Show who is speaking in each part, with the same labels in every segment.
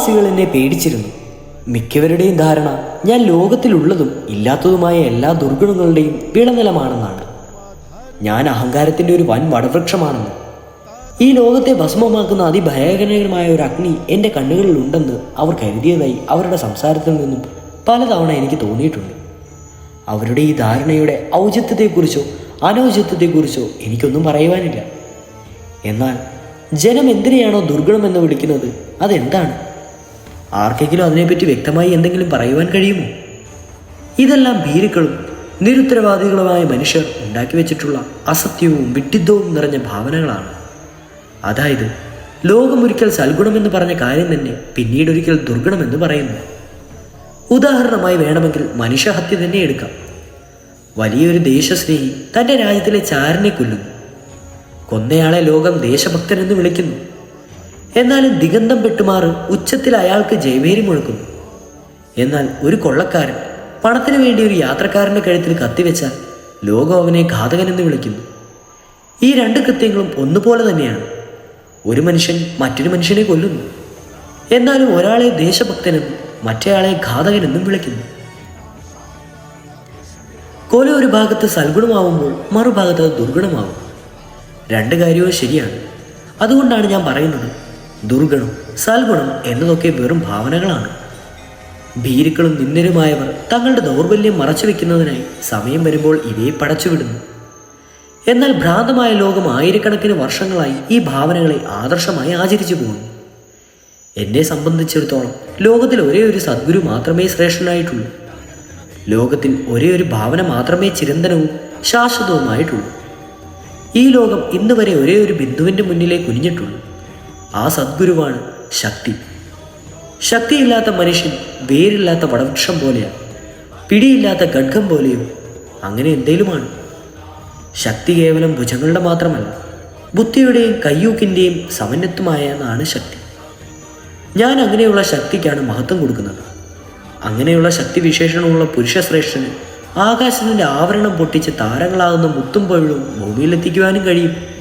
Speaker 1: പുറവാസികൾ എന്നെ പേടിച്ചിരുന്നു. മിക്കവരുടെയും ധാരണ ഞാൻ ലോകത്തിലുള്ളതും ഇല്ലാത്തതുമായ എല്ലാ ദുർഗുണങ്ങളുടെയും വിളനിലമാണെന്നാണ്. ഞാൻ അഹങ്കാരത്തിന്റെ ഒരു വൻ വടവൃക്ഷമാണെന്ന്. ഈ ലോകത്തെ ഭസ്മമാക്കുന്ന അതിഭയകരമായ ഒരു അഗ്നി എന്റെ കണ്ണുകളിൽ ഉണ്ടെന്ന് അവർ കരുതിയതായി അവരുടെ സംസാരത്തിൽ നിന്നും പലതവണ എനിക്ക് തോന്നിയിട്ടുണ്ട്. അവരുടെ ഈ ധാരണയുടെ ഔചിത്യത്തെക്കുറിച്ചോ അനൗചിത്യത്തെക്കുറിച്ചോ എനിക്കൊന്നും പറയുവാനില്ല. എന്നാൽ ജനം എന്തിനെയാണോ ദുർഗണമെന്ന് വിളിക്കുന്നത് അതെന്താണ്? ആർക്കെങ്കിലും അതിനെപ്പറ്റി വ്യക്തമായി എന്തെങ്കിലും പറയുവാൻ കഴിയുമോ? ഇതെല്ലാം ഭീരുക്കളും നിരുത്തരവാദികളുമായ മനുഷ്യർ ഉണ്ടാക്കി വെച്ചിട്ടുള്ള അസത്യവും വിട്ടിദ്ധവും നിറഞ്ഞ ഭാവനകളാണ്. അതായത് ലോകമൊരിക്കൽ സൽഗുണമെന്ന് പറഞ്ഞ കാര്യം തന്നെ പിന്നീട് ഒരിക്കൽ ദുർഗുണമെന്ന് പറയുന്നു. ഉദാഹരണമായി വേണമെങ്കിൽ മനുഷ്യഹത്യ തന്നെ എടുക്കാം. വലിയൊരു ദേശസ്നേഹി തന്റെ രാജ്യത്തിലെ ചാരനെ കൊല്ലുന്നു. കൊന്നയാളെ ലോകം ദേശഭക്തനെന്ന് വിളിക്കുന്നു. എന്നാലും ദിഗന്ധം പെട്ടുമാറ് ഉച്ചത്തിൽ അയാൾക്ക് ജയവേരി മുഴക്കുന്നു. എന്നാൽ ഒരു കൊള്ളക്കാരൻ പണത്തിനു വേണ്ടി ഒരു യാത്രക്കാരന്റെ കഴുത്തിൽ കത്തിവെച്ചാൽ ലോകം അവനെ ഘാതകനെന്ന് വിളിക്കുന്നു. ഈ രണ്ട് കൃത്യങ്ങളും ഒന്നുപോലെ തന്നെയാണ്. ഒരു മനുഷ്യൻ മറ്റൊരു മനുഷ്യനെ കൊല്ലുന്നു. എന്നാലും ഒരാളെ ദേശഭക്തനെന്നും മറ്റേയാളെ ഘാതകനെന്നും വിളിക്കുന്നു. കൊല ഒരു ഭാഗത്ത് സൽഗുണമാവുമ്പോൾ മറുഭാഗത്ത് ദുർഗുണമാവും. രണ്ട് കാര്യവും ശരിയാണ്. അതുകൊണ്ടാണ് ഞാൻ പറയുന്നത് ദുർഗുണം സൽഗുണം എന്നതൊക്കെ വെറും ഭാവനകളാണ്. ഭീരുക്കളും നിന്ദരുമായവർ തങ്ങളുടെ ദൗർബല്യം മറച്ചു വയ്ക്കുന്നതിനായി സമയം വരുമ്പോൾ ഇവയെ പടച്ചുവിടുന്നു. എന്നാൽ ഭ്രാന്തമായ ലോകം ആയിരക്കണക്കിന് വർഷങ്ങളായി ഈ ഭാവനകളെ ആദർശമായി ആചരിച്ചു പോകുന്നു. എന്നെ സംബന്ധിച്ചിടത്തോളം ലോകത്തിൽ ഒരേ ഒരു സദ്ഗുരു മാത്രമേ ശ്രേഷ്ഠനായിട്ടുള്ളൂ. ലോകത്തിൽ ഒരേ ഒരു ഭാവന മാത്രമേ ചിരന്തനവും ശാശ്വതവുമായിട്ടുള്ളൂ. ഈ ലോകം ഇന്ന് വരെ ഒരേ ഒരു ബിന്ദുവിന്റെ മുന്നിലേ കുനിഞ്ഞിട്ടുള്ളൂ. ആ സദ്ഗുരുവാണ് ശക്തി. ശക്തിയില്ലാത്ത മനുഷ്യൻ വേരില്ലാത്ത വടവൃക്ഷം പോലെയാണ്. പിടിയില്ലാത്ത ഖഡ്ഗം പോലെയോ അങ്ങനെ എന്തേലുമാണ്? ശക്തി കേവലം ഭുജങ്ങളുടെ മാത്രമല്ല ബുദ്ധിയുടെയും കയ്യൂക്കിന്റെയും സമന്വത്വമായെന്നാണ് ശക്തി. ഞാൻ അങ്ങനെയുള്ള ശക്തിക്കാണ് മഹത്വം കൊടുക്കുന്നത്. അങ്ങനെയുള്ള ശക്തി വിശേഷണമുള്ള പുരുഷശ്രേഷ്ഠന് ആകാശത്തിന്റെ ആവരണം പൊട്ടിച്ച് താരങ്ങളാകുന്ന മുത്തും പഴുവും ഭൂമിയിലെത്തിക്കുവാനും കഴിയും.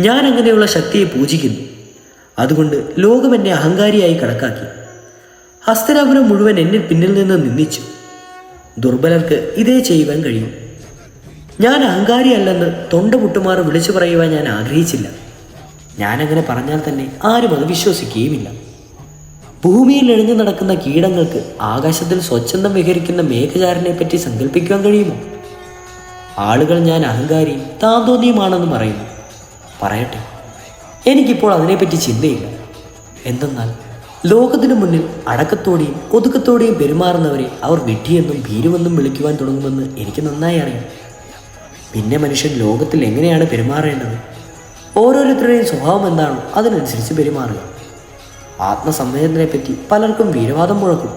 Speaker 1: ഞാൻ അങ്ങനെയുള്ള ശക്തിയെ പൂജിക്കുന്നു. അതുകൊണ്ട് ലോകം എന്നെ അഹങ്കാരിയായി കണക്കാക്കി. ഹസ്തനാപുരം മുഴുവൻ എന്നിൽ പിന്നിൽ നിന്ന് നിന്ദിച്ചു. ദുർബലർക്ക് ഇതേ ചെയ്യുവാൻ കഴിയും. ഞാൻ അഹങ്കാരിയല്ലെന്ന് തൊണ്ട പൊട്ടുമാറ് വിളിച്ചു പറയുവാൻ ഞാൻ ആഗ്രഹിച്ചില്ല. ഞാനങ്ങനെ പറഞ്ഞാൽ തന്നെ ആരും അത് വിശ്വസിക്കുകയുമില്ല. ഭൂമിയിൽ എഴുന്നു നടക്കുന്ന കീടങ്ങൾക്ക് ആകാശത്തിൽ സ്വച്ഛന്തം വിഹരിക്കുന്ന മേഘചാരനെ പറ്റി സങ്കല്പിക്കുവാൻ കഴിയുമോ? ആളുകൾ ഞാൻ അഹങ്കാരിയും താന്തോന്നിയുമാണെന്ന് പറയുന്നു. പറയട്ടെ. എനിക്കിപ്പോൾ അതിനെപ്പറ്റി ചിന്തയില്ല. എന്തെന്നാൽ ലോകത്തിനു മുന്നിൽ അടക്കത്തോടെയും ഒതുക്കത്തോടെയും പെരുമാറുന്നവരെ അവർ വിഡ്ഢിയെന്നും ഭീരുമെന്നും വിളിക്കുവാൻ തുടങ്ങുമെന്ന് എനിക്ക് നന്നായി അറിയാം. പിന്നെ മനുഷ്യൻ ലോകത്തിൽ എങ്ങനെയാണ് പെരുമാറേണ്ടത്? ഓരോരുത്തരുടെയും സ്വഭാവം എന്താണോ അതിനനുസരിച്ച് പെരുമാറുക. ആത്മസംവേദനയെപ്പറ്റി പലർക്കും വീരവാദം മുഴക്കും.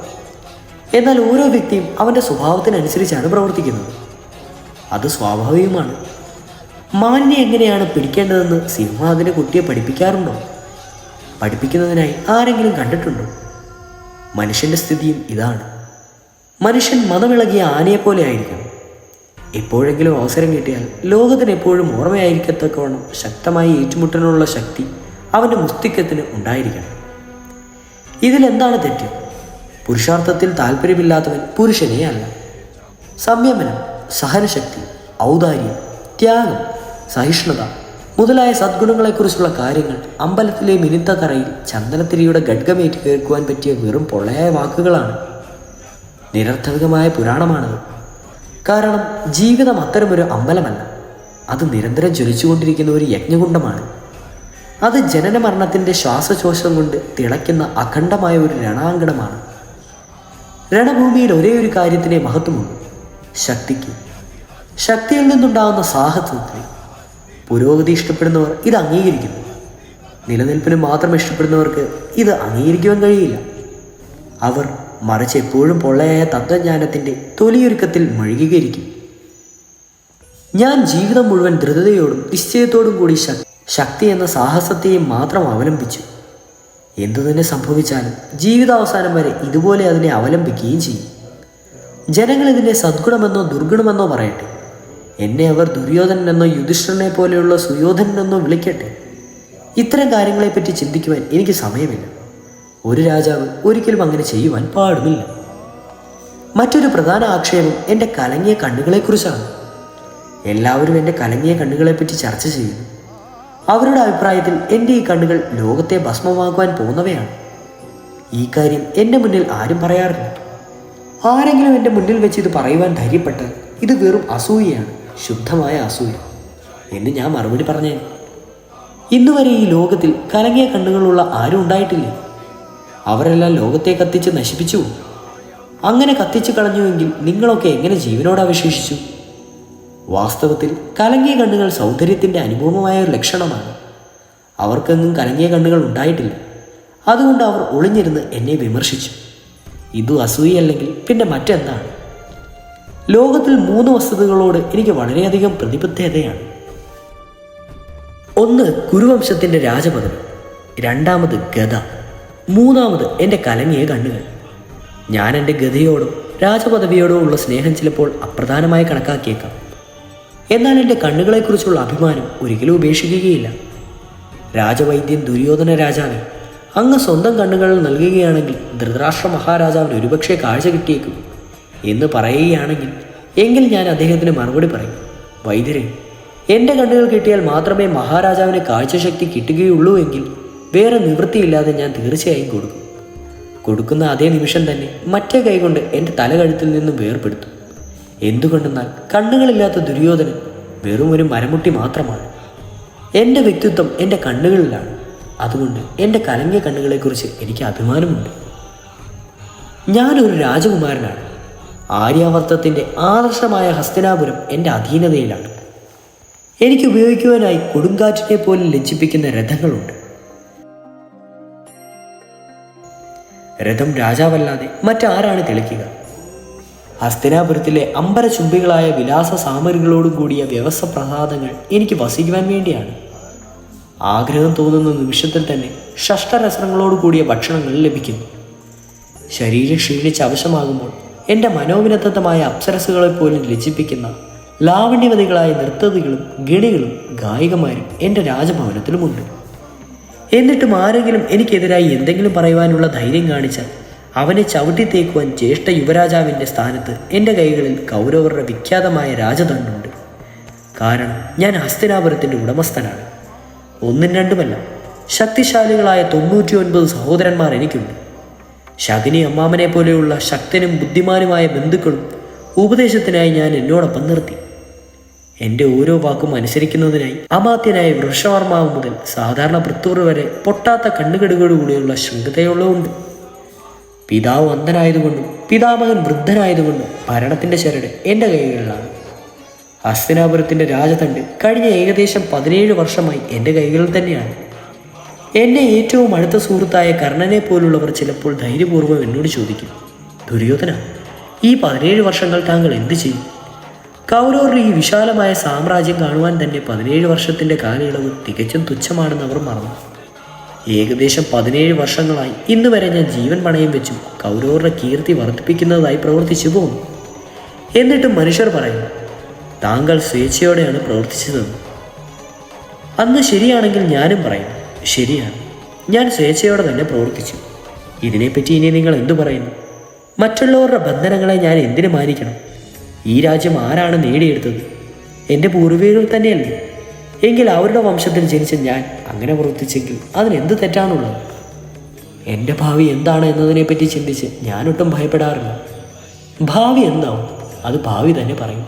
Speaker 1: എന്നാൽ ഓരോ വ്യക്തിയും അവന്റെ സ്വഭാവത്തിനനുസരിച്ചാണ് പ്രവർത്തിക്കുന്നത്. അത് സ്വാഭാവികമാണ്. മാനിനെ എങ്ങനെയാണ് പിടിക്കേണ്ടതെന്ന് സിംഹം അതിന്റെ കുട്ടിയെ പഠിപ്പിക്കാറുണ്ടോ? പഠിപ്പിക്കുന്നതിനായി ആരെങ്കിലും കണ്ടിട്ടുണ്ടോ? മനുഷ്യന്റെ സ്ഥിതിയും ഇതാണ്. മനുഷ്യൻ മതമിളകിയ ആനയെപ്പോലെ ആയിരിക്കണം. എപ്പോഴെങ്കിലും അവസരം കിട്ടിയാൽ ലോകത്തിന് എപ്പോഴും ഓർമ്മയായിരിക്കത്തക്കവണ്ണം ശക്തമായി ഏറ്റുമുട്ടലിനുള്ള ശക്തി അവന്റെ മുസ്തിക്കത്തിന് ഉണ്ടായിരിക്കണം. ഇതിലെന്താണ് തെറ്റ്? പുരുഷാർത്ഥത്തിൽ താല്പര്യമില്ലാത്തവൻ പുരുഷനേ അല്ല സംയമനം സഹനശക്തി ഔദാര്യം ത്യാഗം സഹിഷ്ണുത. മുതലായ സദ്ഗുണങ്ങളെക്കുറിച്ചുള്ള കാര്യങ്ങൾ അമ്പലത്തിലെ മിനിത്ത ചന്ദനത്തിരിയുടെ ഗഡ്ഗമേറ്റ് കേൾക്കുവാൻ പറ്റിയ വെറും പൊള്ളയായ വാക്കുകളാണ്. നിരർത്ഥകമായ പുരാണമാണത്. കാരണം ജീവിതം അത്തരമൊരു അമ്പലമല്ല. അത് നിരന്തരം ജ്വലിച്ചുകൊണ്ടിരിക്കുന്ന ഒരു യജ്ഞകുണ്ഡമാണ് അത് ജനന മരണത്തിന്റെ ശ്വാസശോഷം കൊണ്ട് തിളയ്ക്കുന്ന അഖണ്ഡമായ ഒരു രണാങ്കണമാണ്. രണഭൂമിയിൽ ഒരേ ഒരു കാര്യത്തിനെ മഹത്വമുള്ളൂ ശക്തിക്ക്. ശക്തിയിൽ നിന്നുണ്ടാകുന്ന സാഹസത്തിന് പുരോഗതി ഇഷ്ടപ്പെടുന്നവർ ഇത് അംഗീകരിക്കുന്നു. നിലനിൽപ്പിന് മാത്രം ഇഷ്ടപ്പെടുന്നവർക്ക് ഇത് അംഗീകരിക്കുവാൻ കഴിയില്ല. അവർ മറിച്ച് എപ്പോഴും പൊള്ളയായ തത്വജ്ഞാനത്തിന്റെ തൊലിയൊരുക്കത്തിൽ മുഴുകിയിരിക്കും ഞാൻ ജീവിതം മുഴുവൻ ധൃതയോടും നിശ്ചയത്തോടും കൂടി ശക്- ശക്തി എന്ന സാഹസത്തെയും മാത്രം അവലംബിച്ചു. എന്തു തന്നെ സംഭവിച്ചാലും ജീവിതാവസാനം വരെ ഇതുപോലെ അതിനെ അവലംബിക്കുകയും ചെയ്യും. ജനങ്ങൾ ഇതിനെ സദ്ഗുണമെന്നോ ദുർഗുണമെന്നോ പറയട്ടെ. എന്നെ അവർ ദുര്യോധനനെന്നോ യുധിഷ്ഠനെ പോലെയുള്ള സുയോധനെന്നോ വിളിക്കട്ടെ? ഇത്തരം കാര്യങ്ങളെപ്പറ്റി ചിന്തിക്കുവാൻ എനിക്ക് സമയമില്ല. ഒരു രാജാവ് ഒരിക്കലും അങ്ങനെ ചെയ്യുവാൻ പാടുമില്ല. മറ്റൊരു പ്രധാന ആക്ഷേപം എന്റെ കലങ്ങിയ കണ്ണുകളെക്കുറിച്ചാണ്. എല്ലാവരും എന്റെ കലങ്ങിയ കണ്ണുകളെപ്പറ്റി ചർച്ച ചെയ്യുന്നു. അവരുടെ അഭിപ്രായത്തിൽ എന്റെ ഈ കണ്ണുകൾ ലോകത്തെ ഭസ്മമാക്കുവാൻ പോകുന്നവയാണ്. ഈ കാര്യം എന്റെ മുന്നിൽ ആരും പറയാറില്ല. ആരെങ്കിലും എന്റെ മുന്നിൽ വെച്ച് ഇത് പറയുവാൻ ധൈര്യപ്പെട്ടാൽ ഇത് വെറും അസൂയയാണ്. ശുദ്ധമായ അസൂയ. എന്ന് ഞാൻ മറുപടി പറഞ്ഞേ ഇന്നുവരെ ഈ ലോകത്തിൽ കലങ്ങിയ കണ്ണുകളുള്ള ആരും ഉണ്ടായിട്ടില്ല. അവരെല്ലാം ലോകത്തെ കത്തിച്ച് നശിപ്പിച്ചു. അങ്ങനെ കത്തിച്ചു കളഞ്ഞുവെങ്കിൽ നിങ്ങളൊക്കെ എങ്ങനെ ജീവനോട് അവശേഷിച്ചു? വാസ്തവത്തിൽ കലങ്ങിയ കണ്ണുകൾ സൗന്ദര്യത്തിന്റെ അനുഭവമായ ഒരു ലക്ഷണമാണ്. അവർക്കെങ്ങും കലങ്ങിയ കണ്ണുകൾ ഉണ്ടായിട്ടില്ല. അതുകൊണ്ട് അവർ ഒളിഞ്ഞിരുന്ന് എന്നെ വിമർശിച്ചു. ഇതു അസൂയല്ലെങ്കിൽ പിന്നെ മറ്റെന്താണ്? ലോകത്തിൽ മൂന്ന് വസ്തുതകളോട് എനിക്ക് വളരെയധികം പ്രതിബദ്ധതയാണ്. ഒന്ന് കുരുവംശത്തിന്റെ രാജപദവി രണ്ടാമത് ഗത മൂന്നാമത് എന്റെ കലങ്ങിയ കണ്ണുകൾ. ഞാൻ എന്റെ ഗതിയോടും രാജപദവിയോടും ഉള്ള സ്നേഹം ചിലപ്പോൾ അപ്രധാനമായി കണക്കാക്കിയേക്കാം. എന്നാൽ എന്റെ കണ്ണുകളെക്കുറിച്ചുള്ള അഭിമാനം ഒരിക്കലും ഉപേക്ഷിക്കുകയില്ല. രാജവൈദ്യൻ ദുര്യോധന രാജാവെ അങ്ങ് സ്വന്തം കണ്ണുകൾ നൽകുകയാണെങ്കിൽ ധൃതരാഷ്ട്ര മഹാരാജാവിന് ഒരുപക്ഷെ കാഴ്ച കിട്ടിയേക്കും. എന്ന് പറയുകയാണെങ്കിൽ എങ്കിൽ ഞാൻ അദ്ദേഹത്തിന് മറുപടി പറയും വൈദ്യരെ എന്റെ കണ്ണുകൾ കിട്ടിയാൽ മാത്രമേ മഹാരാജാവിന് കാഴ്ചശക്തി കിട്ടുകയുള്ളൂ എങ്കിൽ വേറെ നിവൃത്തിയില്ലാതെ ഞാൻ തീർച്ചയായും കൊടുക്കും. കൊടുക്കുന്ന അതേ നിമിഷം തന്നെ മറ്റേ കൈകൊണ്ട് എന്റെ തലകഴുത്തിൽ നിന്നും വേർപെടുത്തും. എന്തുകൊണ്ടെന്നാൽ കണ്ണുകളില്ലാത്ത ദുര്യോധനൻ വെറും ഒരു മരമുട്ടി മാത്രമാണ്. എന്റെ വ്യക്തിത്വം എന്റെ കണ്ണുകളിലാണ്. അതുകൊണ്ട് എന്റെ കലങ്ങിയ കണ്ണുകളെക്കുറിച്ച് എനിക്ക് അഭിമാനമുണ്ട്. ഞാനൊരു രാജകുമാരനാണ്. ആര്യാവർത്തത്തിന്റെ ആദർശമായ ഹസ്തനാപുരം എന്റെ അധീനതയിലാണ്. എനിക്ക് ഉപയോഗിക്കുവാനായി കൊടുങ്കാറ്റിനെ പോലും ലജ്ജിപ്പിക്കുന്ന രഥങ്ങളുണ്ട്. രഥം രാജാവല്ലാതെ മറ്റാരാണ് തെളിക്കുക? ഹസ്തിനാപുരത്തിലെ അമ്പരചുംബികളായ വിലാസ സാമഗ്രികളോടും കൂടിയ വ്യവസ്ഥ പ്രസാദങ്ങൾ എനിക്ക് വസിക്കുവാൻ വേണ്ടിയാണ്. ആഗ്രഹം തോന്നുന്ന നിമിഷത്തിൽ തന്നെ ഷഷ്ടരസനങ്ങളോട് കൂടിയ ഭക്ഷണങ്ങൾ ലഭിക്കുന്നു. ശരീരം ക്ഷീണിച്ച് അവശമാകുമ്പോൾ എന്റെ മനോവിനത്തമായ അപ്സരസുകളെ പോലും ലജിപ്പിക്കുന്ന ലാവണ്യവതികളായ നൃത്തതികളും ഗണികളും ഗായികമാരും എന്റെ രാജഭവനത്തിലുമുണ്ട്. എന്നിട്ടും ആരെങ്കിലും എനിക്കെതിരായി എന്തെങ്കിലും പറയുവാനുള്ള ധൈര്യം കാണിച്ചാൽ അവനെ ചവിട്ടി തേക്കുവാൻ ജ്യേഷ്ഠ യുവരാജാവിന്റെ സ്ഥാനത്ത് എന്റെ കൈകളിൽ കൗരവരുടെ വിഖ്യാതമായ രാജദണ്ഡുണ്ട്. കാരണം ഞാൻ ഹസ്തിനാപുരത്തിന്റെ ഉടമസ്ഥനാണ്. ഒന്നും രണ്ടുമല്ല ശക്തിശാലികളായ തൊണ്ണൂറ്റി ഒൻപത് സഹോദരന്മാർ എനിക്കുണ്ട്. ശകുനി അമ്മാമനെ പോലെയുള്ള ശക്തനും ബുദ്ധിമാനുമായ ബന്ധുക്കളും ഉപദേശത്തിനായി ഞാൻ എന്നോടൊപ്പം നിർത്തി. എന്റെ ഓരോ വാക്കും അനുസരിക്കുന്നതിനായി അമാത്യനായ വൃഷവർമാവ് മുതൽ സാധാരണ വൃത്തൂർ വരെ പൊട്ടാത്ത കണ്ണുകെടുകളുകൂടിയുള്ള ശൃംഖതയുള്ളതുണ്ട്. പിതാവ് അന്ധനായതുകൊണ്ടും പിതാമഹൻ വൃദ്ധനായതുകൊണ്ടും ഭരണത്തിന്റെ ചരട് എന്റെ കൈകളിലാണ്. ഹസ്തിനാപുരത്തിന്റെ രാജതണ്ട് കഴിഞ്ഞ ഏകദേശം പതിനേഴ് വർഷമായി എന്റെ കൈകളിൽ തന്നെയാണ്. എന്നെ ഏറ്റവും അടുത്ത സുഹൃത്തായ കർണനെ പോലുള്ളവർ ചിലപ്പോൾ ധൈര്യപൂർവം എന്നോട് ചോദിക്കും ദുര്യോധന ഈ പതിനേഴ് വർഷങ്ങൾ താങ്കൾ എന്ത് ചെയ്യും? കൗരവരുടെ ഈ വിശാലമായ സാമ്രാജ്യം കാണുവാൻ തന്നെ പതിനേഴ് വർഷത്തിന്റെ കാലയളവ് തികച്ചും തുച്ഛമാണെന്ന് അവർ മറന്നു. ഏകദേശം പതിനേഴ് വർഷങ്ങളായി ഇന്ന് വരെ ഞാൻ ജീവൻ പണയം വെച്ചും കൗരവരുടെ കീർത്തി വർദ്ധിപ്പിക്കുന്നതായി പ്രവർത്തിച്ചു പോകുന്നു. എന്നിട്ടും മനുഷ്യർ പറയുന്നു താങ്കൾ സ്വേച്ഛയോടെയാണ് പ്രവർത്തിച്ചതെന്ന് അന്ന് ശരിയാണെങ്കിൽ ഞാനും പറയും ശരിയാണ്. ഞാൻ സ്വേച്ഛയോടെ തന്നെ പ്രവർത്തിച്ചു. ഇതിനെപ്പറ്റി ഇനി നിങ്ങൾ എന്തു പറയുന്നു? മറ്റുള്ളവരുടെ ബന്ധനങ്ങളെ ഞാൻ എന്തിനു മാനിക്കണം? ഈ രാജ്യം ആരാണ് നേടിയെടുത്തത്? എന്റെ പൂർവികർ തന്നെയല്ലേ? എങ്കിൽ അവരുടെ വംശത്തിൽ ജനിച്ച ഞാൻ അങ്ങനെ പ്രവർത്തിച്ചെങ്കിൽ അതിനെന്ത് തെറ്റാണുള്ളത്? എന്റെ ഭാവി എന്താണ് എന്നതിനെപ്പറ്റി ചിന്തിച്ച് ഞാനൊട്ടും ഭയപ്പെടാറില്ല. ഭാവി എന്താവും? അത് ഭാവി തന്നെ പറയും.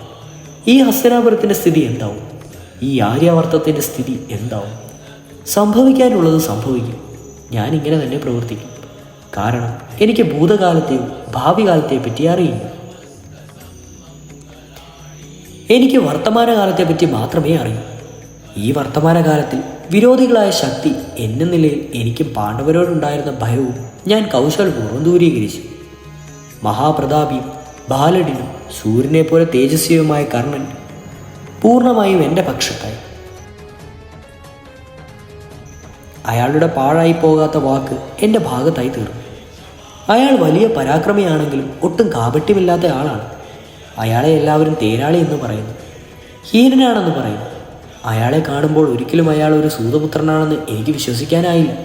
Speaker 1: ഈ ഹസ്തനാപുരത്തിന്റെ സ്ഥിതി എന്താവും? ഈ ആര്യാവർത്തത്തിന്റെ സ്ഥിതി എന്താവും? സംഭവിക്കാനുള്ളത് സംഭവിക്കും. ഞാൻ ഇങ്ങനെ തന്നെ പ്രവർത്തിക്കും. കാരണം എനിക്ക് ഭൂതകാലത്തെയും ഭാവി കാലത്തെ പറ്റി അറിയില്ല. എനിക്ക് വർത്തമാനകാലത്തെ പറ്റി മാത്രമേ അറിയൂ. ഈ വർത്തമാനകാലത്തിൽ വിരോധികളായ ശക്തി എന്ന നിലയിൽ എനിക്ക് പാണ്ഡവരോടുണ്ടായിരുന്ന ഭയവും ഞാൻ കൗശലപൂർവം ദൂരീകരിച്ചു. മഹാപ്രതാപിയും ബാലഡിനും സൂര്യനെ പോലെ തേജസ്വിയുമായ കർണൻ പൂർണമായും എന്റെ പക്ഷത്തായി. അയാളുടെ പാഴായി പോകാത്ത വാക്ക് എന്റെ ഭാഗത്തായി തീർന്നു. അയാൾ വലിയ പരാക്രമിയാണെങ്കിലും ഒട്ടും കാപട്യമില്ലാത്ത ആളാണ്. അയാളെ എല്ലാവരും തേരാളി എന്ന് പറയുന്നു. ഹീനനാണെന്ന് പറയുന്നു. അയാളെ കാണുമ്പോൾ ഒരിക്കലും അയാൾ ഒരു സൂതപുത്രനാണെന്ന് എനിക്ക് വിശ്വസിക്കാനായില്ല.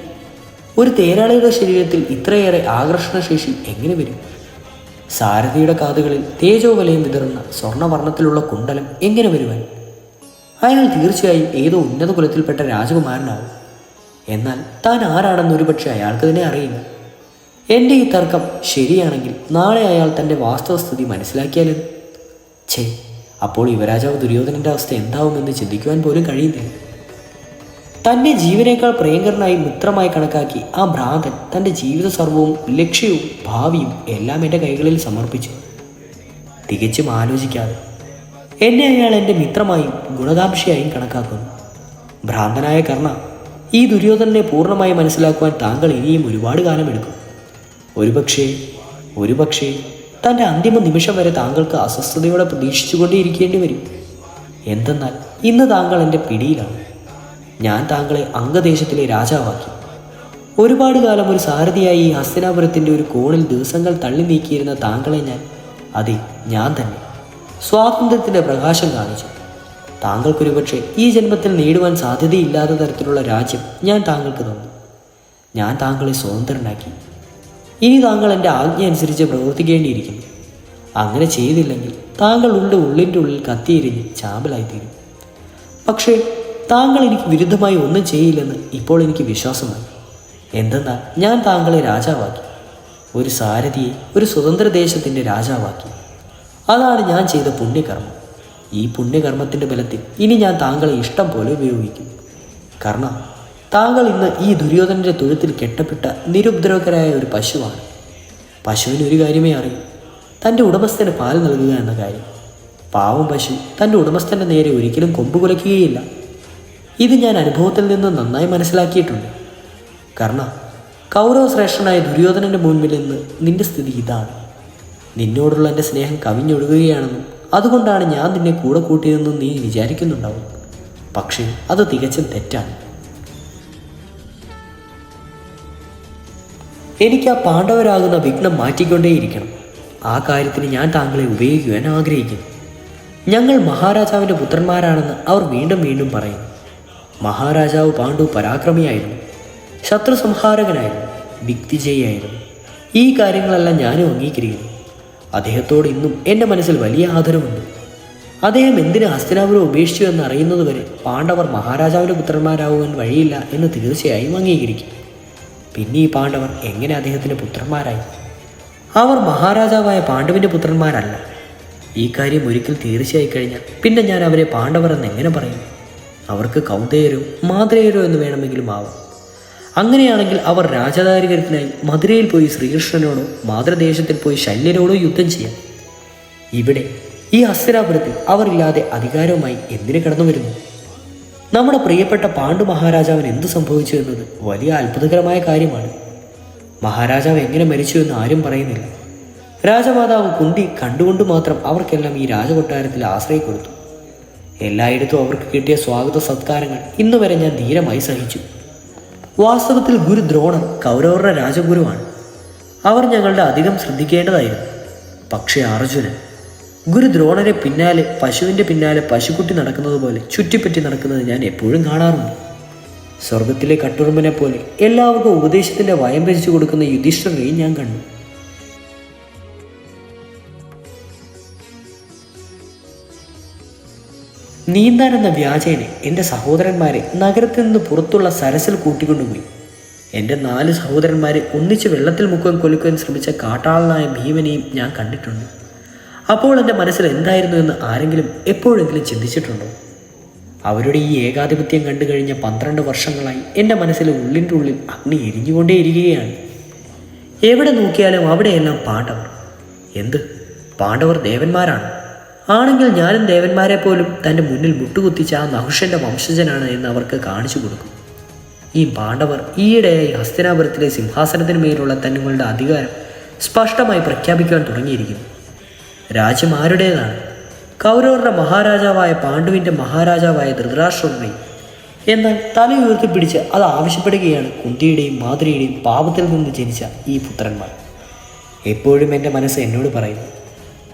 Speaker 1: ഒരു തേരാളിയുടെ ശരീരത്തിൽ ഇത്രയേറെ ആകർഷണശേഷി എങ്ങനെ വരും? സാരഥിയുടെ കാതുകളിൽ തേജോവലയം വിതറുന്ന സ്വർണവർണത്തിലുള്ള കുണ്ടലം എങ്ങനെ വരുവാൻ? അയാൾ തീർച്ചയായും ഏതോ ഉന്നത കുലത്തിൽപ്പെട്ട രാജകുമാരനാവും. എന്നാൽ താൻ ആരാണെന്ന് ഒരുപക്ഷെ അയാൾക്ക് തന്നെ അറിയില്ല. എന്റെ ഈ തർക്കം ശരിയാണെങ്കിൽ നാളെ അയാൾ തന്റെ വാസ്തവസ്ഥിതി മനസ്സിലാക്കിയാലും ഛേ അപ്പോൾ യുവരാജാവ് ദുര്യോധനന്റെ അവസ്ഥ എന്താവുമെന്ന് ചിന്തിക്കുവാൻ പോലും കഴിയുന്നില്ല തന്നെ ജീവനേക്കാൾ പ്രിയങ്കരനായി മിത്രമായി കണക്കാക്കി ആ ഭ്രാന്തൻ തന്റെ ജീവിത സർവവും ലക്ഷ്യവും ഭാവിയും എല്ലാം എന്റെ കൈകളിൽ സമർപ്പിച്ചു. തികച്ചും ആലോചിക്കാതെ എന്നെ അയാൾ എന്റെ മിത്രമായും ഗുണകാംക്ഷയായും കണക്കാക്കുന്നു. ഭ്രാന്തനായ കർണ ഈ ദുര്യോധനനെ പൂർണമായി മനസ്സിലാക്കുവാൻ താങ്കൾ ഇനിയും ഒരുപാട് കാലമെടുക്കും. ഒരുപക്ഷേ ഒരുപക്ഷേ തന്റെ അന്തിമ നിമിഷം വരെ താങ്കൾക്ക് അസ്വസ്ഥതയോടെ പ്രതീക്ഷിച്ചുകൊണ്ടേയിരിക്കേണ്ടി വരും. എന്തെന്നാൽ ഇന്ന് താങ്കൾ എന്റെ പിടിയിലാണ്. ഞാൻ താങ്കളെ അംഗദേശത്തിലെ രാജാവാക്കി. ഒരുപാട് കാലം ഒരു സാരഥിയായി ഈ ഹസ്തനാപുരത്തിന്റെ ഒരു കോണിൽ ദിവസങ്ങൾ തള്ളി നീക്കിയിരുന്ന താങ്കളെ ഞാൻ അതെ ഞാൻ തന്നെ സ്വാതന്ത്ര്യത്തിന്റെ പ്രകാശം കാണിച്ചു. താങ്കൾക്കൊരു പക്ഷേ ഈ ജന്മത്തിൽ നേടുവാൻ സാധ്യതയില്ലാത്ത തരത്തിലുള്ള രാജ്യം ഞാൻ താങ്കൾക്ക് തന്നു. ഞാൻ താങ്കളെ സ്വതന്ത്രനാക്കി. ഇനി താങ്കൾ എന്റെ ആജ്ഞ അനുസരിച്ച് പ്രവർത്തിക്കേണ്ടിയിരിക്കുന്നു അങ്ങനെ ചെയ്തില്ലെങ്കിൽ താങ്കൾ ഉള്ള ഉള്ളിന്റെ ഉള്ളിൽ കത്തിയെരിഞ്ഞ് ചാമ്പലായിത്തീരും. പക്ഷേ താങ്കൾ എനിക്ക് വിരുദ്ധമായി ഒന്നും ചെയ്യില്ലെന്ന് ഇപ്പോൾ എനിക്ക് വിശ്വാസമായി. എന്തെന്നാൽ ഞാൻ താങ്കളെ രാജാവാക്കി. ഒരു സാരഥിയെ ഒരു സ്വതന്ത്ര ദേശത്തിന്റെ രാജാവാക്കി. അതാണ് ഞാൻ ചെയ്ത പുണ്യകർമ്മം. ഈ പുണ്യകർമ്മത്തിന്റെ ബലത്തിൽ ഇനി ഞാൻ താങ്കളെ ഇഷ്ടം പോലെ ഉപയോഗിക്കും. കർണ താങ്കൾ ഇന്ന് ഈ ദുര്യോധനന്റെ തൊഴുത്തിൽ കെട്ടപ്പെട്ട നിരുപദ്രവകരായ ഒരു പശുവാണ്. പശുവിന് ഒരു കാര്യമേ അറിയൂ. തന്റെ ഉടമസ്ഥന് പാൽ നൽകുക എന്ന കാര്യം. പാവം പശു തന്റെ ഉടമസ്ഥന്റെ നേരെ ഒരിക്കലും കൊമ്പ് കുലയ്ക്കുകയില്ല. ഇത് ഞാൻ അനുഭവത്തിൽ നിന്ന് നന്നായി മനസ്സിലാക്കിയിട്ടുണ്ട്. കർണ കൗരവ ശ്രേഷ്ഠനായ ദുര്യോധനന്റെ മുൻപിൽ നിന്ന് നിന്റെ സ്ഥിതി ഇതാണ്. നിന്നോടുള്ള എന്റെ സ്നേഹം കവിഞ്ഞൊഴുകുകയാണെന്നും അതുകൊണ്ടാണ് ഞാൻ നിന്നെ കൂടെ കൂട്ടിയതെന്ന് നീ വിചാരിക്കുന്നുണ്ടാവും. പക്ഷേ അത് തികച്ചും തെറ്റാണ്. എനിക്ക് ആ പാണ്ഡവരാകുന്ന വിഘ്നം മാറ്റിക്കൊണ്ടേയിരിക്കണം. ആ കാര്യത്തിന് ഞാൻ താങ്കളെ ഉപയോഗിക്കുവാൻ ആഗ്രഹിക്കുന്നു. ഞങ്ങൾ മഹാരാജാവിന്റെ പുത്രന്മാരാണെന്ന് അവർ വീണ്ടും വീണ്ടും പറയുന്നു മഹാരാജാവ് പാണ്ഡു പരാക്രമിയായിരുന്നു. ശത്രു സംഹാരകനായിരുന്നു ഭിക്തിജയായിരുന്നു ഈ കാര്യങ്ങളെല്ലാം ഞാനും അംഗീകരിക്കുന്നു. അദ്ദേഹത്തോട് ഇന്നും എന്റെ മനസ്സിൽ വലിയ ആദരവുണ്ട്. അദ്ദേഹം എന്തിന് ഹസ്തിനാപുരം ഉപേക്ഷിച്ചു എന്ന് അറിയുന്നതുവരെ പാണ്ഡവർ മഹാരാജാവിന്റെ പുത്രന്മാരാകുവാൻ വഴിയില്ല എന്ന് തീർച്ചയായും അംഗീകരിക്കും. പിന്നെ ഈ പാണ്ഡവർ എങ്ങനെ അദ്ദേഹത്തിന്റെ പുത്രന്മാരായി? അവർ മഹാരാജാവായ പാണ്ഡവിന്റെ പുത്രന്മാരല്ല. ഈ കാര്യം ഒരിക്കൽ തീർച്ചയായി കഴിഞ്ഞാൽ പിന്നെ ഞാൻ അവരെ പാണ്ഡവർ എന്ന് എങ്ങനെ പറയും? അവർക്ക് കൗതേയരോ മാതൃയരോ എന്ന് വേണമെങ്കിലും ആവാം. അങ്ങനെയാണെങ്കിൽ അവർ രാജധാരികരത്തിനായി മധുരയിൽ പോയി ശ്രീകൃഷ്ണനോടോ മാതൃദേശത്തിൽ പോയി ശല്യനോടോ യുദ്ധം ചെയ്യാം. ഇവിടെ ഈ ഹസ്തിനാപുരത്തിൽ അവരില്ലാതെ അധികാരവുമായി എന്തിനു കടന്നു വരുന്നു? നമ്മുടെ പ്രിയപ്പെട്ട പാണ്ഡു മഹാരാജാവിന് എന്ത് സംഭവിച്ചു എന്നത് വലിയ അത്ഭുതകരമായ കാര്യമാണ്. മഹാരാജാവ് എങ്ങനെ മരിച്ചു എന്ന് ആരും പറയുന്നില്ല. രാജമാതാവ് കുന്തി കണ്ടുകൊണ്ട് മാത്രം അവർക്കെല്ലാം ഈ രാജകൊട്ടാരത്തിൽ ആശ്രയം കൊടുത്തു. എല്ലായിടത്തും അവർക്ക് കിട്ടിയ സ്വാഗത സത്കാരങ്ങൾ ഇന്ന് വരെ ഞാൻ ധീരമായി സഹിച്ചു. വാസ്തവത്തിൽ ഗുരു ദ്രോണൻ കൗരവരുടെ രാജഗുരുവാണ്. അവർ ഞങ്ങളുടെ അധികം ശ്രദ്ധിക്കേണ്ടതായിരുന്നു. പക്ഷേ അർജുനൻ ഗുരു ദ്രോണരെ പിന്നാലെ പശുവിന്റെ പിന്നാലെ പശുക്കുട്ടി നടക്കുന്നത് പോലെ ചുറ്റിപ്പറ്റി നടക്കുന്നത് ഞാൻ എപ്പോഴും കാണാറുണ്ട്. സ്വർഗത്തിലെ കട്ടുറുമ്പനെ പോലെ എല്ലാവർക്കും ഉപദേശത്തിന്റെ വയം രചിച്ചു കൊടുക്കുന്ന യുധിഷ്ഠിരനെയും ഞാൻ കണ്ടു. നീന്താൻ എന്ന വ്യാജേനെ എന്റെ സഹോദരന്മാരെ നഗരത്തിൽ നിന്ന് പുറത്തുള്ള സരസിൽ കൂട്ടിക്കൊണ്ടുപോയി. എന്റെ നാല് സഹോദരന്മാരെ ഒന്നിച്ച് വെള്ളത്തിൽ മുക്കുവാൻ കൊലുക്കുവാൻ ശ്രമിച്ച കാട്ടാളനായ ഭീമനെയും ഞാൻ കണ്ടിട്ടുണ്ട്. അപ്പോൾ എന്റെ മനസ്സിൽ എന്തായിരുന്നു എന്ന് ആരെങ്കിലും എപ്പോഴെങ്കിലും ചിന്തിച്ചിട്ടുണ്ടോ? അവരുടെ ഈ ഏകാധിപത്യം കണ്ടു കഴിഞ്ഞ പന്ത്രണ്ട് വർഷങ്ങളായി എന്റെ മനസ്സിലെ ഉള്ളിന്റെ ഉള്ളിൽ അഗ്നി എരിഞ്ഞുകൊണ്ടേയിരിക്കുകയാണ് എവിടെ നോക്കിയാലും അവിടെയെല്ലാം പാണ്ഡവർ. എന്ത്? പാണ്ഡവർ ദേവന്മാരാണ്. ആണെങ്കിൽ ഞാനും ദേവന്മാരെ പോലും തന്റെ മുന്നിൽ മുട്ടുകുത്തിച്ച ആ നഹുഷന്റെ വംശജനാണ് എന്ന് അവർക്ക് കാണിച്ചു കൊടുക്കും. ഈ പാണ്ഡവർ ഈയിടെയായി ഹസ്തിനാപുരത്തിലെ സിംഹാസനത്തിന് മേലുള്ള തങ്ങളുടെ അധികാരം സ്പഷ്ടമായി പ്രഖ്യാപിക്കാൻ തുടങ്ങിയിരിക്കുന്നു. രാജ്യം ആരുടേതാണ്? കൗരവരുടെ മഹാരാജാവായ പാണ്ഡുവിന്റെ മഹാരാജാവായ ധൃതരാഷ്ട്രരുടെയും എന്നാൽ തല ഉയർത്തിപ്പിടിച്ച് അത് ആവശ്യപ്പെടുകയാണ് കുന്തിയുടെയും മാതൃയുടെയും പാപത്തിൽ നിന്ന് ജനിച്ച ഈ പുത്രന്മാർ. എപ്പോഴും എന്റെ മനസ്സ് എന്നോട് പറയുന്നു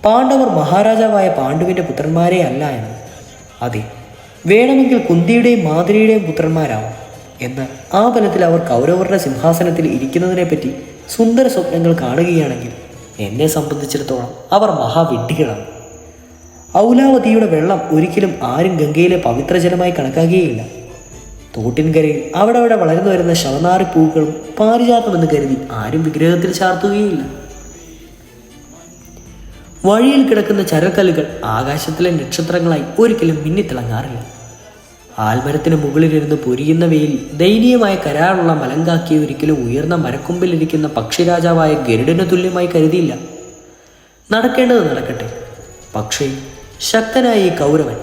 Speaker 1: പാണ്ഡവർ മഹാരാജാവായ പാണ്ഡുവിന്റെ പുത്രന്മാരെ അല്ല എന്ന്. അതെ വേണമെങ്കിൽ കുന്തിയുടെയും മാതിരിയുടെയും പുത്രന്മാരാവും എന്ന് ആ ബലത്തിൽ അവർ കൗരവരുടെ സിംഹാസനത്തിൽ ഇരിക്കുന്നതിനെപ്പറ്റി സുന്ദര സ്വപ്നങ്ങൾ കാണുകയാണെങ്കിൽ എന്നെ സംബന്ധിച്ചിടത്തോളം അവർ മഹാവിഡ്ഢികളാണ്. ഔലാവതിയുടെ വെള്ളം ഒരിക്കലും ആരും ഗംഗയിലെ പവിത്രജലമായി കണക്കാക്കുകയില്ല. തോട്ടിൻകരയിൽ അവിടെ അവിടെ വളർന്നു വരുന്ന ശവനാറി പൂക്കളും പാരിജാതമെന്ന് കരുതി ആരും വിഗ്രഹത്തിൽ ചാർത്തുകയില്ല. വഴിയിൽ കിടക്കുന്ന ചരക്കല്ലുകൾ ആകാശത്തിലെ നക്ഷത്രങ്ങളായി ഒരിക്കലും മിന്നിത്തിളങ്ങാറില്ല. ആൽമരത്തിന് മുകളിലിരുന്ന് പൊരിയുന്ന വെയിൽ ദയനീയമായ കരാറുള്ള മലങ്കാക്കി ഒരിക്കലും ഉയർന്ന മരക്കൊമ്പിലിരിക്കുന്ന പക്ഷിരാജാവായ ഗരുഡന് തുല്യമായി കരുതിയില്ല. നടക്കേണ്ടത് നടക്കട്ടെ. പക്ഷേ ശക്തനായ ഈ കൗരവൻ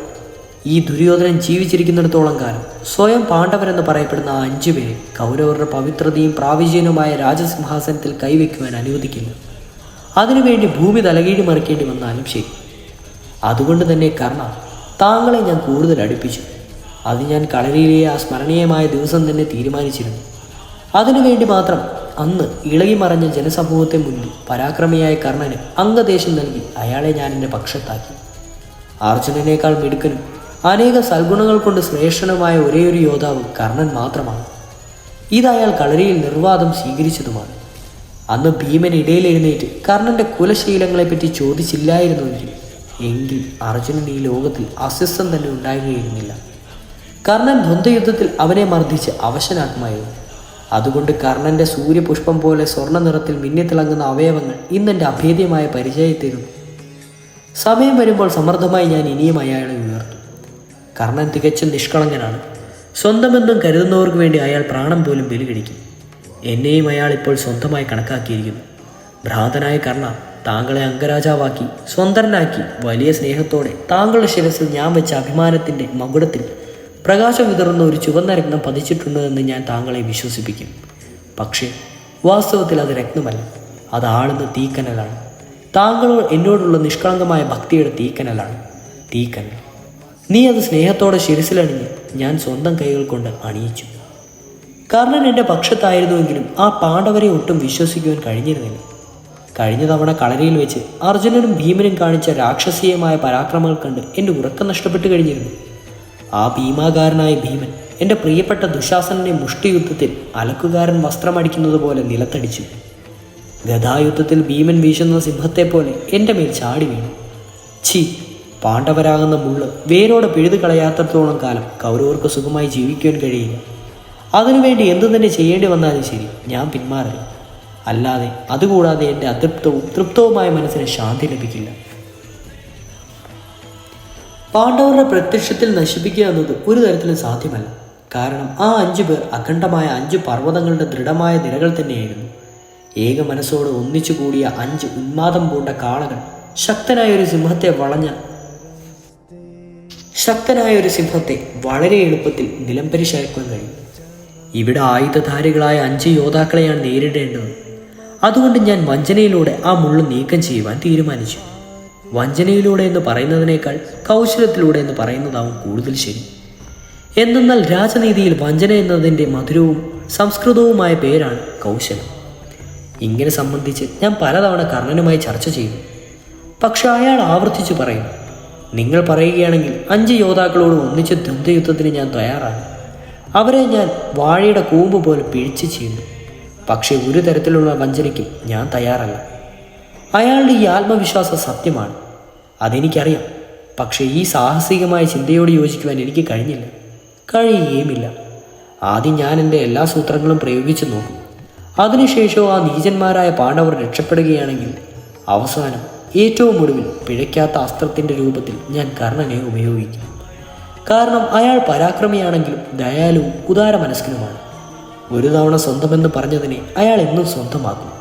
Speaker 1: ഈ ദുര്യോധനൻ ജീവിച്ചിരിക്കുന്നിടത്തോളം കാലം സ്വയം പാണ്ഡവരെന്ന് പറയപ്പെടുന്ന ആ അഞ്ചു കൗരവരുടെ പവിത്രതയും പ്രാവിചീനവുമായ രാജസിംഹാസനത്തിൽ കൈവയ്ക്കുവാൻ അനുവദിക്കില്ല അതിനുവേണ്ടി ഭൂമി തലകീഴ് മറിക്കേണ്ടി വന്നാലും ശരി. അതുകൊണ്ട് തന്നെ കർണ താങ്കളെ ഞാൻ കൂടുതൽ അടുപ്പിച്ചു. അത് ഞാൻ കളരിയിലെ ആ സ്മരണീയമായ ദിവസം തന്നെ തീരുമാനിച്ചിരുന്നു. അതിനുവേണ്ടി മാത്രം അന്ന് ഇളകി മറഞ്ഞ ജനസമൂഹത്തെ മുന്നിൽ പരാക്രമിയായ കർണന് അംഗദേശം നൽകി അയാളെ ഞാൻ എന്റെ പക്ഷത്താക്കി. അർജുനനേക്കാൾ മിടുക്കനും അനേക സൽഗുണങ്ങൾ കൊണ്ട് ശ്രേഷ്ഠനുമായ ഒരേയൊരു യോദ്ധാവ് കർണൻ മാത്രമാണ്. ഇത് അയാൾ കളരിയിൽ നിർവാദം സ്വീകരിച്ചതുമാണ്. അന്ന് ഭീമൻ ഇടയിൽ എഴുന്നേറ്റ് കർണന്റെ കുലശീലങ്ങളെപ്പറ്റി ചോദിച്ചില്ലായിരുന്നുവെങ്കിൽ എങ്കിൽ. അർജുനൻ ഈ ലോകത്തിൽ അസ്വസ്ഥം തന്നെ ഉണ്ടാകുകയായിരുന്നില്ല. കർണൻ ദ്വന്ദ്വയുദ്ധത്തിൽ അവനെ മർദ്ദിച്ച് അവശനാക്കുമായിരുന്നു. അതുകൊണ്ട് കർണന്റെ സൂര്യപുഷ്പം പോലെ സ്വർണ നിറത്തിൽ മിന്നിത്തിളങ്ങുന്ന അവയവങ്ങൾ ഇന്നെന്റെ അഭേദ്യമായ പരിചയത്തിരുന്നു. സമയം വരുമ്പോൾ സമൃദ്ധമായി ഞാൻ ഇനിയും അയാളെ ഉയർത്തു. കർണൻ തികച്ചും നിഷ്കളങ്കനാണ്. സ്വന്തമെന്നും കരുതുന്നവർക്ക് വേണ്ടി അയാൾ പ്രാണം പോലും ബലികടിക്കും എന്നെയും അയാൾ ഇപ്പോൾ സ്വന്തമായി കണക്കാക്കിയിരിക്കുന്നു. ഭ്രാന്തനായ കർണ താങ്കളെ അംഗരാജാവാക്കി സ്വന്തനാക്കി വലിയ സ്നേഹത്തോടെ താങ്കളുടെ ശിരസിൽ ഞാൻ വെച്ച അഭിമാനത്തിന്റെ മകുടത്തിൽ പ്രകാശം വിതറുന്ന ഒരു ചുവന്ന രക്തം പതിച്ചിട്ടുണ്ട് എന്ന് ഞാൻ താങ്കളെ വിശ്വസിപ്പിക്കും. പക്ഷേ വാസ്തവത്തിൽ അത് രക്തമല്ല അത് ആളുന്ന തീക്കനലാണ്. താങ്കൾ എന്നോടുള്ള നിഷ്കളങ്കമായ ഭക്തിയുടെ തീക്കനലാണ്. തീക്കനൽ നീ അത് സ്നേഹത്തോടെ ശിരസിലണിഞ്ഞ് ഞാൻ സ്വന്തം കൈകൾ കൊണ്ട് അണിയിച്ചു. കർണൻ എന്റെ പക്ഷത്തായിരുന്നുവെങ്കിലും ആ പാണ്ഡവരെ ഒട്ടും വിശ്വസിക്കുവാൻ കഴിഞ്ഞിരുന്നില്ല. കഴിഞ്ഞ തവണ കളരിയിൽ വെച്ച് അർജുനനും ഭീമനും കാണിച്ച രാക്ഷസീയമായ പരാക്രമങ്ങൾ കണ്ട് എന്റെ ഉറക്കം നഷ്ടപ്പെട്ടു കഴിഞ്ഞിരുന്നു. ആ ഭീമാകാരനായ ഭീമൻ എന്റെ പ്രിയപ്പെട്ട ദുശാസനെ മുഷ്ടിയുദ്ധത്തിൽ അലക്കുകാരൻ വസ്ത്രമടിക്കുന്നത് പോലെ നിലത്തടിച്ചു. ഗതായുദ്ധത്തിൽ ഭീമൻ വീശുന്ന സിംഹത്തെ പോലെ എന്റെ മേൽ ചാടി വീണു. ചി പാണ്ഡവരാകുന്ന മുള്ള് വേരോടെ പിഴുതു കളയാത്തത്തോളം കാലം കൗരവർക്ക് സുഖമായി ജീവിക്കുവാൻ കഴിയില്ല. അതിനുവേണ്ടി എന്തു തന്നെ ചെയ്യേണ്ടി വന്നാലും ശരി ഞാൻ പിന്മാറില്ല അല്ലാതെ അതുകൂടാതെ എന്റെ അതൃപ്തവും തൃപ്തവുമായ മനസ്സിന് ശാന്തി ലഭിക്കില്ല. പാണ്ഡവരുടെ പ്രത്യക്ഷത്തിൽ നശിപ്പിക്കുക എന്നത് ഒരു തരത്തിലും സാധ്യമല്ല. കാരണം ആ അഞ്ചു പേർ അഖണ്ഡമായ അഞ്ചു പർവതങ്ങളുടെ ദൃഢമായ നിരകൾ തന്നെയായിരുന്നു. ഏക മനസ്സോട് ഒന്നിച്ചു കൂടിയ അഞ്ച് ഉന്മാദം പൂണ്ട കാളകൾ ശക്തനായ ഒരു സിംഹത്തെ വളഞ്ഞ ശക്തനായ ഒരു സിംഹത്തെ വളരെ എളുപ്പത്തിൽ നിലംപരിശയക്കാൻ കഴിയും ഇവിടെ ആയുധധാരികളായ അഞ്ച് യോദ്ധാക്കളെയാണ് നേരിടേണ്ടത്. അതുകൊണ്ട് ഞാൻ വഞ്ചനയിലൂടെ ആ മുള്ളു നീക്കം ചെയ്യുവാൻ തീരുമാനിച്ചു. വഞ്ചനയിലൂടെ എന്ന് പറയുന്നതിനേക്കാൾ കൗശലത്തിലൂടെ എന്ന് പറയുന്നതാവും കൂടുതൽ ശരി. എന്തെന്നാൽ രാജനീതിയിൽ വഞ്ചന എന്നതിന്റെ മധുരവും സംസ്കൃതവുമായ പേരാണ് കൗശലം. ഇങ്ങനെ സംബന്ധിച്ച് ഞാൻ പലതവണ കർണനുമായി ചർച്ച ചെയ്തു. പക്ഷെ അയാൾ ആവർത്തിച്ചു പറയും നിങ്ങൾ പറയുകയാണെങ്കിൽ അഞ്ച് യോദ്ധാക്കളോട് ഒന്നിച്ച് ദ്വന്ദ്വയുദ്ധത്തിന് ഞാൻ തയ്യാറാണ്. അവരെ ഞാൻ വാഴയുടെ കൂമ്പ് പോലെ പിഴിച്ചു ചെയ്യുന്നു പക്ഷേ ഒരു തരത്തിലുള്ള വഞ്ചനയ്ക്ക് ഞാൻ തയ്യാറല്ല. അയാളുടെ ഈ ആത്മവിശ്വാസം സത്യമാണ്. അതെനിക്കറിയാം. പക്ഷേ ഈ സാഹസികമായ ചിന്തയോട് യോജിക്കുവാൻ എനിക്ക് കഴിഞ്ഞില്ല. കഴിയുകയുമില്ല. ആദ്യം ഞാൻ എന്റെ എല്ലാ സൂത്രങ്ങളും പ്രയോഗിച്ചു നോക്കും. അതിനുശേഷവും ആ നീചന്മാരായ പാണ്ഡവർ രക്ഷപ്പെടുകയാണെങ്കിൽ അവസാനം ഏറ്റവും ഒടുവിൽ പിഴയ്ക്കാത്ത അസ്ത്രത്തിന്റെ രൂപത്തിൽ ഞാൻ കർണനെ ഉപയോഗിക്കും. കാരണം അയാൾ പരാക്രമിയാണെങ്കിലും ദയാലുവും ഉദാരമനസ്കനുമാണ് ഒരു തവണ സ്വന്തമെന്ന് പറഞ്ഞതിനെ അയാൾ എന്നും സ്വന്തമാക്കും.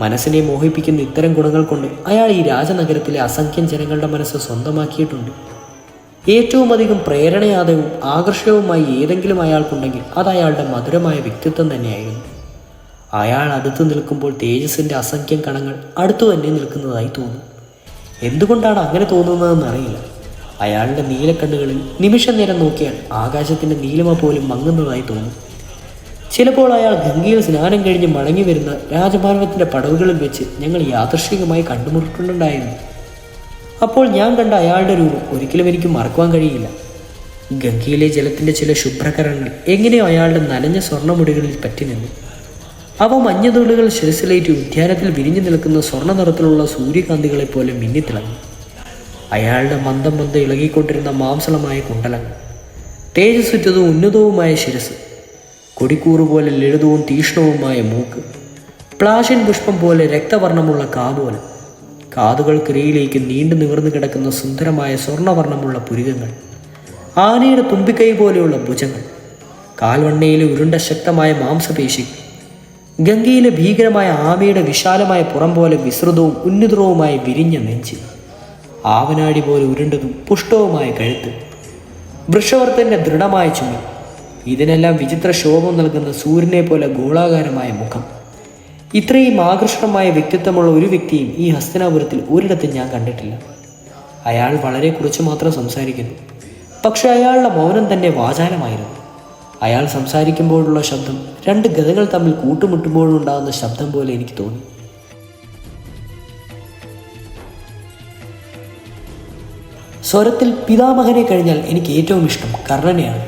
Speaker 1: മനസ്സിനെ മോഹിപ്പിക്കുന്ന ഇത്തരം ഗുണങ്ങൾ കൊണ്ട് അയാൾ ഈ രാജനഗരത്തിലെ അസംഖ്യം ജനങ്ങളുടെ മനസ്സ് സ്വന്തമാക്കിയിട്ടുണ്ട്. ഏറ്റവും അധികം പ്രേരണയാതവും ആകർഷകവുമായി ഏതെങ്കിലും അയാൾക്കുണ്ടെങ്കിൽ അത് അയാളുടെ മധുരമായ വ്യക്തിത്വം തന്നെയായിരുന്നു. അയാൾ അടുത്ത് നിൽക്കുമ്പോൾ തേജസ്സിന്റെ അസംഖ്യം കണങ്ങൾ അടുത്തു തന്നെ നിൽക്കുന്നതായി തോന്നും. എന്തുകൊണ്ടാണ് അങ്ങനെ തോന്നുന്നതെന്ന് അറിയില്ല. അയാളുടെ നീലക്കണ്ണുകളിൽ നിമിഷം നേരം നോക്കിയാൽ ആകാശത്തിന്റെ നീലിമ പോലും മങ്ങുന്നതായി തോന്നും. ചിലപ്പോൾ അയാൾ ഗംഗയിൽ സ്നാനം കഴിഞ്ഞ് മടങ്ങി വരുന്ന രാജമാർഗത്തിന്റെ പടവുകളിൽ വെച്ച് ഞങ്ങൾ യാദർശികമായി കണ്ടുമുട്ടിട്ടുണ്ടായിരുന്നു. അപ്പോൾ ഞാൻ കണ്ട അയാളുടെ രൂപം ഒരിക്കലും എനിക്ക് മറക്കുവാൻ കഴിയില്ല. ഗംഗയിലെ ജലത്തിന്റെ ചില ശുഭ്രകരങ്ങൾ എങ്ങനെയോ അയാളുടെ നനഞ്ഞ സ്വർണമുടികളിൽ പറ്റി നിന്നു. അവ മഞ്ഞതുള്ളികൾ ശിരസിലേറ്റ് ഉദ്യാനത്തിൽ വിരിഞ്ഞു നിൽക്കുന്ന സ്വർണ നിറത്തിലുള്ള സൂര്യകാന്തികളെപ്പോലെ മിന്നിത്തിളങ്ങി. അയാളുടെ മന്ദം മന്ദം ഇളകിക്കൊണ്ടിരുന്ന മാംസളമായ കുണ്ടലങ്ങൾ തേജസ്സുറ്റതും ഉന്നതവുമായ ശിരസ് കൊടിക്കൂറ് പോലെ ലളിതവും തീക്ഷ്ണവുമായ മൂക്ക് പ്ലാഷിൻ പുഷ്പം പോലെ രക്തവർണമുള്ള കാതുവല കാതുകൾക്കിടയിലേക്ക് നീണ്ടു നിവർന്നു കിടക്കുന്ന സുന്ദരമായ സ്വർണവർണമുള്ള പുരികങ്ങൾ ആനയുടെ തുമ്പിക്കൈ പോലെയുള്ള ഭുജങ്ങൾ കാൽവണ്ണയിലെ ഉരുണ്ട ശക്തമായ മാംസപേശി ഗംഗയിലെ ഭീകരമായ ആമയുടെ വിശാലമായ പുറം പോലെ വിസ്തൃതവും ഉന്നതവുമായി വിരിഞ്ഞ നെഞ്ച് ആവനാടി പോലെ ഉരുണ്ടതും പുഷ്ടവുമായ കഴുത്ത്. വൃഷവർത്തന്റെ ദൃഢമായ ചുമൽ ഇതിനെല്ലാം വിചിത്ര ശോഭം നൽകുന്ന സൂര്യനെ പോലെ ഗോളാകാരമായ മുഖം. ഇത്രയും ആകർഷണമായ വ്യക്തിത്വമുള്ള ഒരു വ്യക്തിയും ഈ ഹസ്തനാപുരത്തിൽ ഒരിടത്തും ഞാൻ കണ്ടിട്ടില്ല. അയാൾ വളരെ കുറച്ച് മാത്രം സംസാരിക്കുന്നു. പക്ഷെ അയാളുടെ മൗനം തന്നെ വാചാലമായിരുന്നു. അയാൾ സംസാരിക്കുമ്പോഴുള്ള ശബ്ദം രണ്ട് ഗതകൾ തമ്മിൽ കൂട്ടുമുട്ടുമ്പോഴുണ്ടാകുന്ന ശബ്ദം പോലെ എനിക്ക് തോന്നി. സ്വരത്തിൽ പിതാമഹനെ കഴിഞ്ഞാൽ എനിക്ക് ഏറ്റവും ഇഷ്ടം കർണനെയാണ്.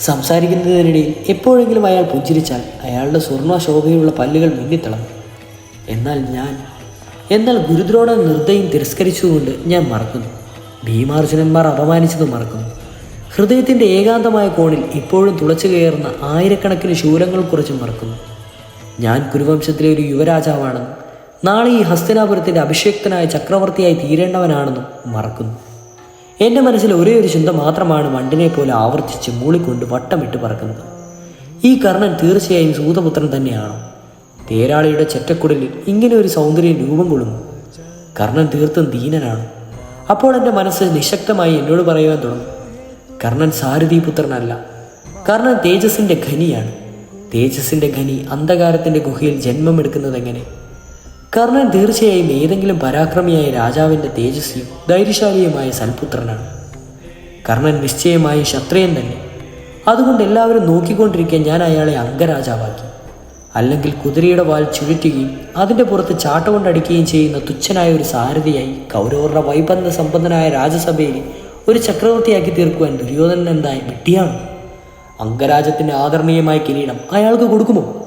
Speaker 1: സംസാരിക്കുന്നതിനിടയിൽ എപ്പോഴെങ്കിലും അയാൾ പുഞ്ചിരിച്ചാൽ അയാളുടെ സ്വർണ ശോഭയുള്ള പല്ലുകൾ മുന്നിത്തിളങ്ങും. എന്നാൽ ഞാൻ എന്നാൽ ഗുരുദ്രോണ നിർദ്ദയം തിരസ്കരിച്ചുകൊണ്ട് ഞാൻ മറക്കുന്നു. ഭീമാർജുനന്മാർ അപമാനിച്ചത് മറക്കുന്നു. ഹൃദയത്തിന്റെ ഏകാന്തമായ കോണിൽ ഇപ്പോഴും തുളച്ചു കയറുന്ന ആയിരക്കണക്കിന് ശൂലങ്ങൾ കുറച്ച് മറക്കുന്നു. ഞാൻ കുരുവംശത്തിലെ ഒരു യുവരാജാവാണെന്നും നാളെ ഈ ഹസ്തിനാപുരത്തിന്റെ അഭിഷേക്തനായ ചക്രവർത്തിയായി തീരേണ്ടവനാണെന്നും മറക്കുന്നു. എന്റെ മനസ്സിൽ ഒരേ ഒരു ചിന്ത മാത്രമാണ് വണ്ടിനെ പോലെ ആവർത്തിച്ച് മൂളിക്കൊണ്ട് വട്ടമിട്ട് പറക്കുന്നത്. ഈ കർണൻ തീർച്ചയായും സൂതപുത്രൻ തന്നെയാണോ? തേരാളിയുടെ ചെറ്റക്കുടലിൽ ഇങ്ങനെ ഒരു സൗന്ദര്യം രൂപം കൊള്ളുന്നു. കർണൻ തീർത്തും ദീനനാണ്. അപ്പോൾ എന്റെ മനസ്സ് നിശക്തമായി എന്നോട് പറയുവാൻ തുടങ്ങും. കർണൻ സാരഥിപുത്രനല്ല. കർണൻ തേജസ്സിന്റെ ഖനിയാണ്. തേജസ്സിന്റെ ഖനി അന്ധകാരത്തിന്റെ ഗുഹയിൽ ജന്മമെടുക്കുന്നത് എങ്ങനെ കർണൻ തീർച്ചയായും ഏതെങ്കിലും പരാക്രമിയായ രാജാവിന്റെ തേജസ്വിയും ധൈര്യശാലിയുമായ സൽപുത്രനാണ്. കർണൻ നിശ്ചയമായും ക്ഷത്രിയൻ തന്നെ. അതുകൊണ്ട് എല്ലാവരും നോക്കിക്കൊണ്ടിരിക്കാൻ ഞാൻ അയാളെ അംഗരാജാവാക്കി. അല്ലെങ്കിൽ കുതിരയുടെ വാൽ ചുഴറ്റുകയും അതിന്റെ പുറത്ത് ചാട്ടകൊണ്ടടിക്കുകയും ചെയ്യുന്ന തുച്ഛനായ ഒരു സാരഥിയായി കൗരവരുടെ വൈബന്ധ സമ്പന്നനായ രാജസഭയിൽ ഒരു ചക്രവർത്തിയാക്കി തീർക്കുവാൻ ദുര്യോധനൻ എന്തായ വിട്ടിയാണ് അംഗരാജത്തിന്റെ ആദരണീയമായ കിരീടം അയാൾക്ക് കൊടുക്കുമോ?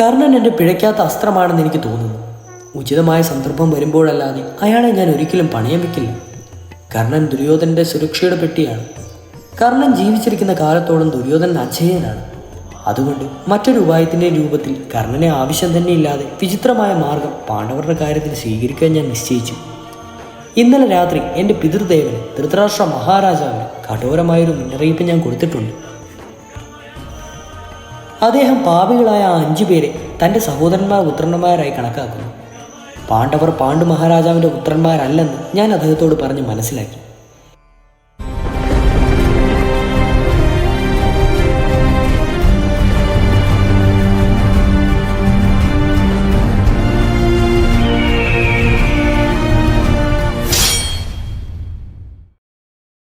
Speaker 1: കർണൻ എന്റെ പിഴയ്ക്കാത്ത അസ്ത്രമാണെന്ന് എനിക്ക് തോന്നുന്നു. ഉചിതമായ സന്ദർഭം വരുമ്പോഴല്ലാതെ അയാളെ ഞാൻ ഒരിക്കലും പണയം വെക്കില്ല കർണൻ ദുര്യോധനന്റെ സുരക്ഷയുടെ പെട്ടിയാണ്. കർണൻ ജീവിച്ചിരിക്കുന്ന കാലത്തോളം ദുര്യോധനൻ അജയനാണ്. അതുകൊണ്ട് മറ്റൊരു ഉപായത്തിന്റെ രൂപത്തിൽ കർണനെ ആവശ്യം തന്നെ ഇല്ലാതെ വിചിത്രമായ മാർഗം പാണ്ഡവരുടെ കാര്യത്തിൽ സ്വീകരിക്കാൻ ഞാൻ നിശ്ചയിച്ചു. ഇന്നലെ രാത്രി എന്റെ പിതൃദേവന് ധൃതരാഷ്ട്ര മഹാരാജാവിന് കഠോരമായൊരു മുന്നറിയിപ്പ് ഞാൻ കൊടുത്തിട്ടുണ്ട്. അദ്ദേഹം പാപികളായ ആ അഞ്ചു പേരെ തന്റെ സഹോദരന്മാർ പുത്രന്മാരായി കണക്കാക്കുന്നു. പാണ്ഡവർ പാണ്ഡു മഹാരാജാവിന്റെ പുത്രന്മാരല്ലെന്ന് ഞാൻ അദ്ദേഹത്തോട് പറഞ്ഞ് മനസ്സിലാക്കി.